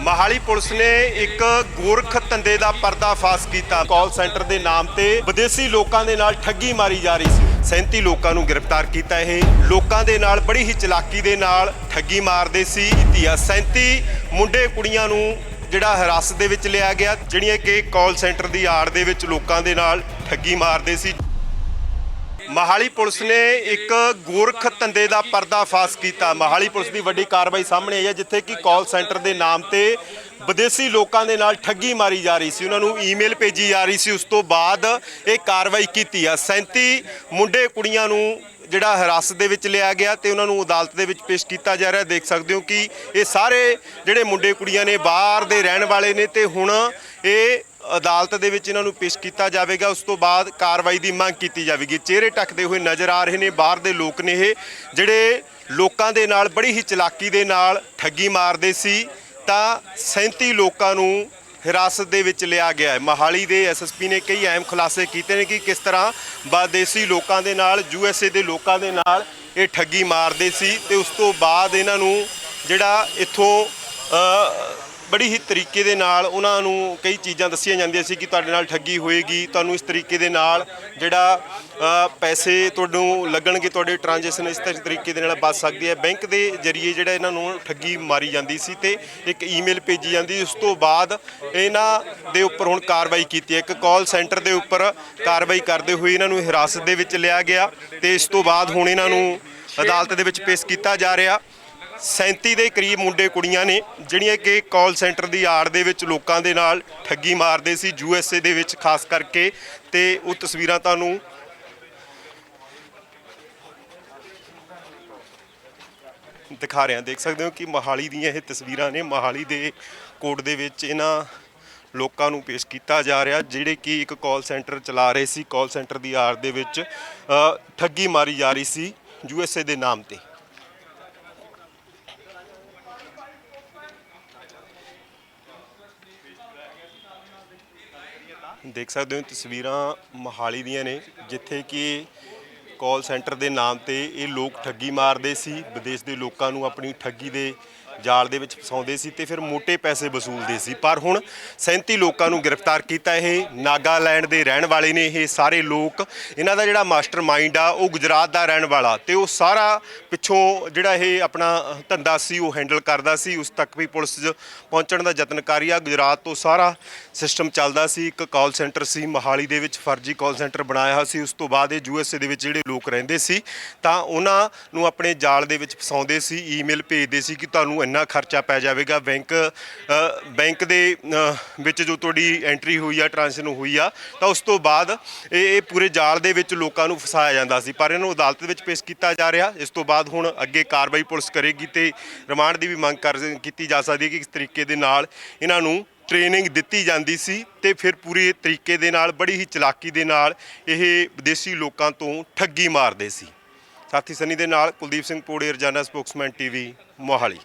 Mohali police ਨੇ ਇੱਕ ਗੋਰਖ ਧੰਦੇ ਦਾ ਪਰਦਾਫਾਸ਼ ਕੀਤਾ। ਕਾਲ ਸੈਂਟਰ ਦੇ ਨਾਮ ਤੇ ਵਿਦੇਸ਼ੀ ਲੋਕਾਂ ਦੇ ਨਾਲ ਠੱਗੀ ਮਾਰੀ ਜਾ ਰਹੀ ਸੀ। 37 ਲੋਕਾਂ ਨੂੰ ਗ੍ਰਿਫਤਾਰ ਕੀਤਾ ਇਹ। ਲੋਕਾਂ ਦੇ ਨਾਲ ਬੜੀ ਹੀ ਚਲਾਕੀ ਦੇ ਨਾਲ ਠੱਗੀ ਮਾਰਦੇ ਸੀ ਧੀਆ। 37 ਮੁੰਡੇ ਕੁੜੀਆਂ ਨੂੰ ਜਿਹੜਾ ਹਿਰਾਸਤ ਦੇ ਵਿੱਚ ਲਿਆ ਗਿਆ, ਜਿਹੜੀਆਂ ਕਿ ਕਾਲ ਸੈਂਟਰ ਦੀ ਆੜ ਦੇ ਵਿੱਚ ਲੋਕਾਂ ਦੇ ਨਾਲ ਠੱਗੀ ਮਾਰਦੇ ਸੀ। ਮਹਾਲੀ ਪੁਲਿਸ ਨੇ ਇੱਕ ਗੋਰਖ ਧੰਦੇ ਦਾ ਪਰਦਾਫਾਸ਼ ਕੀਤਾ। ਮਹਾਲੀ ਪੁਲਿਸ ਦੀ ਵੱਡੀ ਕਾਰਵਾਈ ਸਾਹਮਣੇ ਆਈ ਹੈ, ਜਿੱਥੇ ਕਿ ਕਾਲ ਸੈਂਟਰ ਦੇ ਨਾਮ ਤੇ ਵਿਦੇਸ਼ੀ ਲੋਕਾਂ ਦੇ ਨਾਲ ਠੱਗੀ ਮਾਰੀ ਜਾ ਰਹੀ ਸੀ। ਉਹਨਾਂ ਨੂੰ ਈਮੇਲ ਭੇਜੀ ਜਾ ਰਹੀ ਸੀ। ਉਸ ਤੋਂ ਬਾਅਦ ਇਹ ਕਾਰਵਾਈ ਕੀਤੀ ਆ। 37 ਮੁੰਡੇ ਕੁੜੀਆਂ ਨੂੰ ਜਿਹੜਾ ਹਿਰਾਸਤ ਦੇ ਵਿੱਚ ਲਿਆ ਗਿਆ ਤੇ ਉਹਨਾਂ ਨੂੰ ਅਦਾਲਤ ਦੇ ਵਿੱਚ ਪੇਸ਼ ਕੀਤਾ ਜਾ ਰਿਹਾ। ਦੇਖ ਸਕਦੇ ਹੋ ਕਿ ਇਹ ਸਾਰੇ ਜਿਹੜੇ ਮੁੰਡੇ ਕੁੜੀਆਂ ਨੇ, ਬਾਹਰ ਦੇ ਰਹਿਣ ਵਾਲੇ ਨੇ ਤੇ ਹੁਣ ਇਹ ਅਦਾਲਤ ਦੇ ਵਿੱਚ ਇਹਨਾਂ ਨੂੰ ਪੇਸ਼ ਕੀਤਾ ਜਾਵੇਗਾ। ਉਸ ਤੋਂ ਬਾਅਦ ਕਾਰਵਾਈ ਦੀ ਮੰਗ ਕੀਤੀ ਜਾਵੇਗੀ। ਚਿਹਰੇ ਢੱਕਦੇ ਹੋਏ ਨਜ਼ਰ ਆ ਰਹੇ ਨੇ ਬਾਹਰ ਦੇ ਲੋਕ ਨੇ ਇਹ, ਜਿਹੜੇ ਲੋਕਾਂ ਦੇ ਨਾਲ, ਬੜੀ ਹੀ ਚਲਾਕੀ ਦੇ ਨਾਲ ਠੱਗੀ ਮਾਰਦੇ ਸੀ, ਤਾਂ 37 ਲੋਕਾਂ ਨੂੰ ਹਿਰਾਸਤ ਦੇ ਵਿੱਚ ਲਿਆ ਗਿਆ ਹੈ। ਮਹਾਲੀ ਦੇ ਐਸਐਸਪੀ ਨੇ ਕਈ ਅਹਿਮ ਖੁਲਾਸੇ ਕੀਤੇ ਨੇ ਕਿ ਕਿਸ ਤਰ੍ਹਾਂ ਬਾਦੇਸੀ ਲੋਕਾਂ ਦੇ ਨਾਲ ਯੂਐਸਏ ਦੇ ਲੋਕਾਂ ਦੇ ਨਾਲ ਇਹ ਠੱਗੀ ਮਾਰਦੇ ਸੀ ਤੇ ਉਸ ਤੋਂ ਬਾਅਦ ਇਹਨਾਂ ਨੂੰ ਜਿਹੜਾ ਇੱਥੋਂ ਬੜੀ ਹੀ ਤਰੀਕੇ ਦੇ ਨਾਲ ਉਹਨਾਂ ਨੂੰ ਕਈ ਚੀਜ਼ਾਂ ਦੱਸੀਆਂ ਜਾਂਦੀਆਂ ਸੀ ਕਿ ਤੁਹਾਡੇ ਨਾਲ ਠੱਗੀ ਹੋਏਗੀ, ਤੁਹਾਨੂੰ ਇਸ ਤਰੀਕੇ ਦੇ ਨਾਲ ਜਿਹੜਾ ਪੈਸੇ ਤੁਹਾਨੂੰ ਲੱਗਣਗੇ, ਤੁਹਾਡੇ ਟ੍ਰਾਂਜੈਕਸ਼ਨ ਇਸ ਤਰੀਕੇ ਦੇ ਨਾਲ ਬਚ ਸਕਦੀ ਹੈ ਬੈਂਕ ਦੇ ਜਰੀਏ ਜਿਹੜਾ ਇਹਨਾਂ ਨੂੰ ਠੱਗੀ ਮਾਰੀ ਜਾਂਦੀ ਸੀ ਤੇ ਇੱਕ ਈਮੇਲ ਭੇਜੀ ਜਾਂਦੀ ਉਸ ਤੋਂ ਬਾਅਦ ਇਹਨਾਂ ਦੇ ਉੱਪਰ ਹੁਣ ਕਾਰਵਾਈ ਕੀਤੀ ਹੈ। ਇੱਕ ਕਾਲ ਸੈਂਟਰ ਦੇ ਉੱਪਰ ਕਾਰਵਾਈ ਕਰਦੇ ਹੋਏ ਇਹਨਾਂ ਨੂੰ ਹਿਰਾਸਤ ਦੇ ਵਿੱਚ ਲਿਆ ਗਿਆ ਤੇ ਇਸ ਤੋਂ ਬਾਅਦ ਹੁਣ ਇਹਨਾਂ ਨੂੰ ਅਦਾਲਤ ਦੇ ਵਿੱਚ ਪੇਸ਼ ਕੀਤਾ ਜਾ ਰਿਹਾ। 37 ਦੇ ਕਰੀਬ ਮੁੰਡੇ ਕੁੜੀਆਂ ਨੇ, ਜਿਹੜੀਆਂ ਕਿ ਕਾਲ ਸੈਂਟਰ ਦੀ ਆੜ ਦੇ ਵਿੱਚ ਲੋਕਾਂ ਦੇ ਨਾਲ ਠੱਗੀ ਮਾਰਦੇ ਸੀ ਯੂ ਐੱਸ ਏ ਦੇ ਵਿੱਚ, ਖਾਸ ਕਰਕੇ। ਤੇ ਉਹ ਤਸਵੀਰਾਂ ਤੁਹਾਨੂੰ ਦਿਖਾ ਰਿਹਾ। ਦੇਖ ਸਕਦੇ ਹੋ ਕਿ ਮਹਾਲੀ ਦੀਆਂ ਇਹ ਤਸਵੀਰਾਂ ਨੇ। ਮਹਾਲੀ ਦੇ ਕੋਰਟ ਦੇ ਵਿੱਚ ਇਹਨਾਂ ਲੋਕਾਂ ਨੂੰ ਪੇਸ਼ ਕੀਤਾ ਜਾ ਰਿਹਾ, ਜਿਹੜੇ ਕਿ ਇੱਕ ਕਾਲ ਸੈਂਟਰ ਚਲਾ ਰਹੇ ਸੀ। ਕਾਲ ਸੈਂਟਰ ਦੀ ਆੜ ਦੇ ਵਿੱਚ ਠੱਗੀ ਮਾਰੀ ਜਾ ਰਹੀ ਸੀ ਯੂਐਸਏ ਦੇ ਨਾਮ ਤੇ। ਦੇਖ ਸਕਦੇ ਹੋ ਤਸਵੀਰਾਂ ਮਹਾਲੀ ਦੀਆਂ ਨੇ, ਜਿੱਥੇ ਕਿ ਕਾਲ ਸੈਂਟਰ ਦੇ ਨਾਮ ਤੇ ਇਹ ਲੋਕ ਠੱਗੀ ਮਾਰਦੇ ਸੀ, ਵਿਦੇਸ਼ ਦੇ ਲੋਕਾਂ ਨੂੰ ਆਪਣੀ ਠੱਗੀ ਦੇ ਜਾਲ ਦੇ ਵਿੱਚ ਫਸਾਉਂਦੇ ਸੀ ਤੇ ਫਿਰ ਮੋٹے ਪੈਸੇ ਵਸੂਲਦੇ ਸੀ। ਪਰ ਹੁਣ 37 ਲੋਕਾਂ ਨੂੰ ਗ੍ਰਿਫਤਾਰ ਕੀਤਾ ਇਹ। ਨਾਗਾਲੈਂਡ ਦੇ ਰਹਿਣ ਵਾਲੇ ਨੇ ਇਹ ਸਾਰੇ ਲੋਕ। ਇਹਨਾਂ ਦਾ ਜਿਹੜਾ ਮਾਸਟਰਮਾਈਂਡ ਆ, ਉਹ ਗੁਜਰਾਤ ਦਾ ਰਹਿਣ ਵਾਲਾ। ਤੇ ਉਹ ਸਾਰਾ ਪਿੱਛੋਂ ਜਿਹੜਾ ਇਹ ਆਪਣਾ ਧੰਦਾ ਸੀ, ਉਹ ਹੈਂਡਲ ਕਰਦਾ ਸੀ। ਉਸ ਤੱਕ ਵੀ ਪੁਲਿਸ ਪਹੁੰਚਣ ਦਾ ਯਤਨ ਕਰ ਰਹੀ ਆ। ਗੁਜਰਾਤ ਤੋਂ ਸਾਰਾ ਸਿਸਟਮ ਚੱਲਦਾ ਸੀ। ਇੱਕ ਕਾਲ ਸੈਂਟਰ ਸੀ, ਮਹਾਲੀ ਦੇ ਵਿੱਚ ਫਰਜ਼ੀ ਕਾਲ ਸੈਂਟਰ ਬਣਾਇਆ ਹੋਇਆ ਸੀ। ਉਸ ਤੋਂ ਬਾਅਦ ਇਹ ਯੂਐਸਏ ਦੇ ਵਿੱਚ ਜਿਹੜੇ ਲੋਕ ਰਹਿੰਦੇ ਸੀ, ਤਾਂ ਉਹਨਾਂ ਨੂੰ ਆਪਣੇ ਜਾਲ ਦੇ ਵਿੱਚ ਫਸਾਉਂਦੇ ਸੀ, ਈਮੇਲ ਭੇਜਦੇ ਸੀ ਕਿ ਤੁਹਾਨੂੰ ਇੰਨਾ ਖਰਚਾ ਪੈ ਜਾਵੇਗਾ? ਬੈਂਕ ਬੈਂਕ ਦੇ ਵਿੱਚ ਜੋ ਤੁਹਾਡੀ ਐਂਟਰੀ ਹੋਈ ਆ ਟ੍ਰਾਂਜੈਕਸ਼ਨ ਹੋਈ ਆ, ਤਾਂ ਉਸ ਤੋਂ ਬਾਅਦ ਇਹ ਇਹ ਪੂਰੇ ਜਾਲ ਦੇ ਵਿੱਚ ਲੋਕਾਂ ਨੂੰ ਫਸਾਇਆ ਜਾਂਦਾ ਸੀ। ਪਰ ਇਹਨੂੰ ਅਦਾਲਤ ਵਿੱਚ ਪੇਸ਼ ਕੀਤਾ ਜਾ ਰਿਹਾ। ਇਸ ਤੋਂ ਬਾਅਦ ਹੁਣ ਅੱਗੇ ਕਾਰਵਾਈ ਪੁਲਿਸ ਕਰੇਗੀ ਤੇ ਰਿਮਾਂਡ ਦੀ ਵੀ ਮੰਗ ਕਰ, ਕੀਤੀ ਜਾ ਸਕਦੀ ਹੈ ਕਿ ਕਿਸ ਤਰੀਕੇ ਦੇ ਨਾਲ ਇਹਨਾਂ ਨੂੰ ਟ੍ਰੇਨਿੰਗ ਦਿੱਤੀ ਜਾਂਦੀ ਸੀ ਤੇ ਫਿਰ ਪੂਰੇ ਤਰੀਕੇ ਦੇ ਨਾਲ, ਬੜੀ ਹੀ ਚਲਾਕੀ ਦੇ ਨਾਲ ਇਹ ਵਿਦੇਸ਼ੀ ਲੋਕਾਂ ਤੋਂ ਠੱਗੀ ਮਾਰਦੇ ਸੀ। ਸਾਥੀ ਸਨੀ ਦੇ ਨਾਲ ਕੁਲਦੀਪ ਸਿੰਘ ਪੋੜੇ, ਰਜਾਨਾ ਸਪੋਕਸਮੈਨ ਟੀਵੀ, ਮੋਹਾਲੀ।